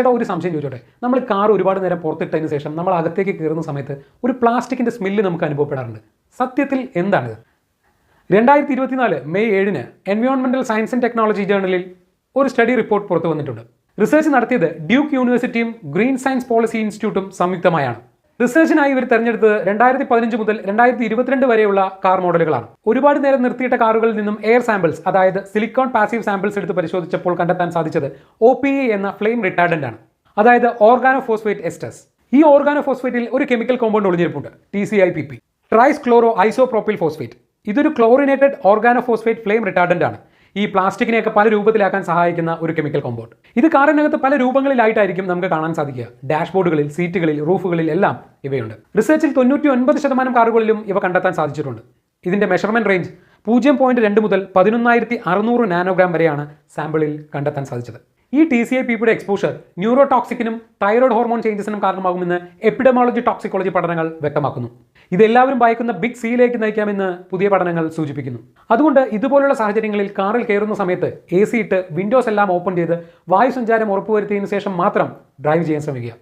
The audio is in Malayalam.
ചേട്ടാ ഒരു സംശയം ചോദിച്ചോട്ടെ? നമ്മൾ കാർ ഒരുപാട് നേരം പുറത്തിട്ടതിന് ശേഷം നമ്മൾ അകത്തേക്ക് കയറുന്ന സമയത്ത് ഒരു പ്ലാസ്റ്റിക്കിന്റെ സ്മെല്ല് നമുക്ക് അനുഭവപ്പെടാറുണ്ട്. സത്യത്തിൽ എന്താണിത്? രണ്ടായിരത്തി ഇരുപത്തിനാല് മെയ് ഏഴിന് എൻവയോൺമെന്റൽ സയൻസ് ആൻഡ് ടെക്നോളജി ജേണലിൽ ഒരു സ്റ്റഡി റിപ്പോർട്ട് പുറത്തു വന്നിട്ടുണ്ട്. റിസർച്ച് നടത്തിയത് ഡ്യൂക്ക് യൂണിവേഴ്സിറ്റിയും ഗ്രീൻ സയൻസ് പോളിസി ഇൻസ്റ്റിറ്റ്യൂട്ടും സംയുക്തമായാണ്. റിസർച്ചിനായി ഇവർ തെരഞ്ഞെടുത്തത് രണ്ടായിരത്തി പതിനഞ്ച് മുതൽ രണ്ടായിരത്തി ഇരുപത്തിരണ്ട് വരെയുള്ള കാർ മോഡലുകളാണ്. ഒരുപാട് നേരം നിർത്തിയിട്ട കാറുകളിൽ നിന്നും എയർ സാമ്പിൾസ് അതായത് സിലിക്കോൺ പാസീവ് സാമ്പിൾസ് എടുത്ത് പരിശോധിച്ചപ്പോൾ കണ്ടെത്താൻ സാധിച്ചത് ഒ പി എന്ന ഫ്ലെയിം റിട്ടാർഡന്റ് ആണ്. അതായത് ഓർഗാനോഫോസ്ഫേറ്റ് എസ്റ്റസ് ഈ ഓർഗാനോഫോസ്ഫേറ്റിൽ ഒരു chemical compound ഒളിഞ്ഞിരിപ്പുണ്ട് T C I P P tris chloro isopropyl phosphate ഇതൊരു ക്ലോറിനേറ്റഡ് ഓർഗാനോഫോസ്ഫേറ്റ് ഫ്ലെയിം റിട്ടാർഡന്റ് ആണ്. ഈ പ്ലാസ്റ്റിക്കിനെയൊക്കെ പല രൂപത്തിലാക്കാൻ സഹായിക്കുന്ന ഒരു കെമിക്കൽ കോമ്പൗണ്ട് ഇത് കാറിനകത്ത് പല രൂപങ്ങളിലായിട്ടായിരിക്കും നമുക്ക് കാണാൻ സാധിക്കുക. ഡാഷ്ബോർഡുകളിൽ സീറ്റുകളിൽ റൂഫുകളിൽ എല്ലാം ഇവയുണ്ട്. റിസർച്ചിൽ തൊണ്ണൂറ്റി ഒൻപത് ശതമാനം കാറുകളിലും ഇവ കണ്ടെത്താൻ സാധിച്ചിട്ടുണ്ട്. ഇതിന്റെ മെഷർമെന്റ് റേഞ്ച് പൂജ്യം പോയിന്റ് രണ്ട് മുതൽ പതിനൊന്നായിരത്തി അറുന്നൂറ് നാനോഗ്രാം വരെയാണ് സാമ്പിളിൽ കണ്ടെത്താൻ സാധിച്ചത്. ഈ ടി സി എ പിയുടെ എക്സ്പോഷർ ന്യൂറോടോക്സിക്കിനും തൈറോയ്ഡ് ഹോർമോൺ ചേഞ്ചസിനും കാരണമാകുമെന്ന് എപ്പിഡമോളജി ടോക്സിക്കോളജി പഠനങ്ങൾ വ്യക്തമാക്കുന്നു. ഇതെല്ലാവരും ഭയക്കുന്ന ബിഗ് സിയിലേക്ക് നയിക്കാമെന്ന് പുതിയ പഠനങ്ങൾ സൂചിപ്പിക്കുന്നു. അതുകൊണ്ട് ഇതുപോലുള്ള സാഹചര്യങ്ങളിൽ കാറിൽ കയറുന്ന സമയത്ത് എ സി ഇട്ട് വിൻഡോസ് എല്ലാം ഓപ്പൺ ചെയ്ത് വായുസഞ്ചാരം ഉറപ്പുവരുത്തിയതിനു ശേഷം മാത്രം ഡ്രൈവ് ചെയ്യാൻ ശ്രമിക്കുക.